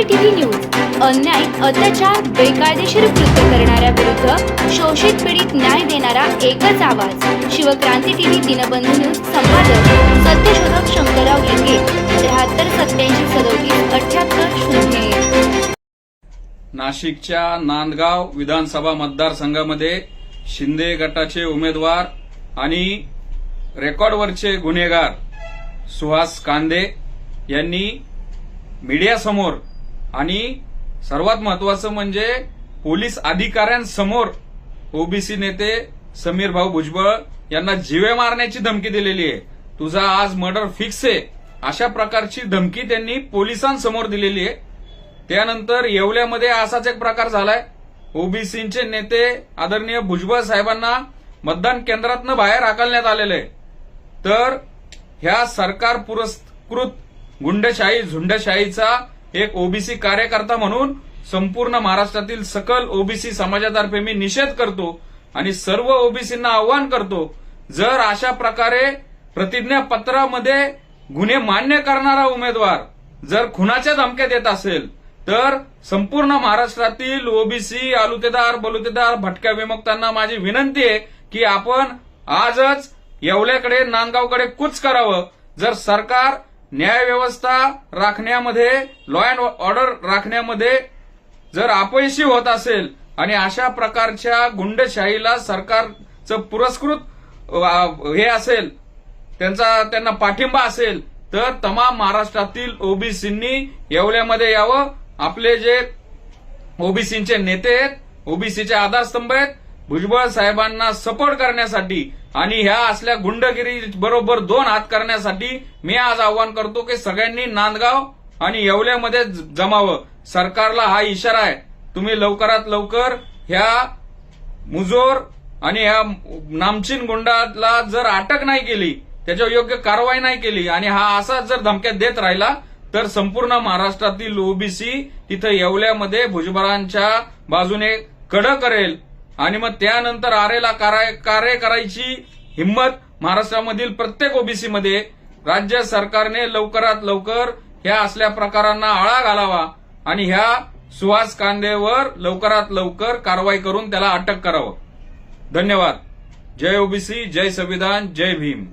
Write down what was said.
क्रांती TV news. अन्याय अत्याचार बेकायदेशीर कृत्य करणाऱ्या विरुद्ध शोषित पीडित न्याय देणारा एकच आवाज. शिवक्रांती टीव्ही दिनबंधू न्यूज संपादक सत्यशोधक शंकरराव लिंगे त्र्याहत्तर सत्याऐंशी सदोतीस अठ्याहत्तर शून्य नाशिकच्या नांदगाव विधानसभा मतदारसंघामध्ये शिंदे गटाचे उमेदवार आणि रेकॉर्डवरचे गुन्हेगार सुहास कांदे यांनी मीडियासमोर आणि सर्वात महत्वाचं म्हणजे पोलीस अधिकाऱ्यांसमोर ओबीसी नेते समीर भाऊ भुजबळ यांना जीवे मारण्याची धमकी दिलेली आहे. तुझा आज मर्डर फिक्स आहे. अशा प्रकारची धमकी त्यांनी पोलिसांसमोर दिलेली आहे. त्यानंतर येवल्यामध्ये असाच एक प्रकार झालाय. ओबीसीचे नेते आदरणीय भुजबळ साहेबांना मतदान केंद्रातनं बाहेर हाकलण्यात आलेलं आहे. तर ह्या सरकार पुरस्कृत गुंडशाही झुंडशाहीचा एक ओबीसी कार्यकर्ता म्हणून संपूर्ण महाराष्ट्रातील सकल ओबीसी समाजातर्फे मी निषेध करतो आणि सर्व ओबीसींना आव्हान करतो जर अशा प्रकारे प्रतिज्ञापत्रामध्ये गुन्हे मान्य करणारा उमेदवार जर खुनाच्या धमक्या देत असेल तर संपूर्ण महाराष्ट्रातील ओबीसी आलुतेदार बलुतेदार भटक्या विमुक्तांना माझी विनंती आहे की आपण आजच येवल्याकडे नांदगावकडे कूच करावं. जर सरकार न्याय व्यवस्था राखण्यामध्ये लॉ अँड ऑर्डर राखण्यामध्ये जर अपयशी होत असेल आणि अशा प्रकारच्या गुंडशाहीला सरकारचं पुरस्कृत हे असेल त्यांचा त्यांना पाठिंबा असेल तर तमाम महाराष्ट्रातील ओबीसींनी येवल्यामध्ये यावं. आपले जे ओबीसीचे नेते आहेत ओबीसीचे आधारस्तंभ आहेत भुजबळ साहेबांना सपोर्ट करण्यासाठी आणि ह्या असल्या गुंडगिरी बरोबर दोन हात करण्यासाठी मी आज आवाहन करतो की सगळ्यांनी नांदगाव आणि येवल्यामध्ये जमावं. सरकारला हा इशारा आहे. तुम्ही लवकरात लवकर ह्या मुजोर आणि ह्या नामचीन गुंडाला जर अटक नाही केली त्याच्यावर योग्य कारवाई नाही केली आणि हा असाच जर धमक्या देत राहिला तर संपूर्ण महाराष्ट्रातील ओबीसी तिथं येवल्यामध्ये भुजबळांच्या बाजूने कडक करेल आणि मग त्यानंतर आरेला कार्य कार्य करायची हिंमत महाराष्ट्रामधील प्रत्येक ओबीसीमध्ये राज्य सरकारने लवकरात लवकर ह्या असल्या प्रकारांना आळा घालावा आणि ह्या सुहास कांदेवर लवकरात लवकर कारवाई करून त्याला अटक करावं. धन्यवाद. जय ओबीसी जय संविधान जय भीम.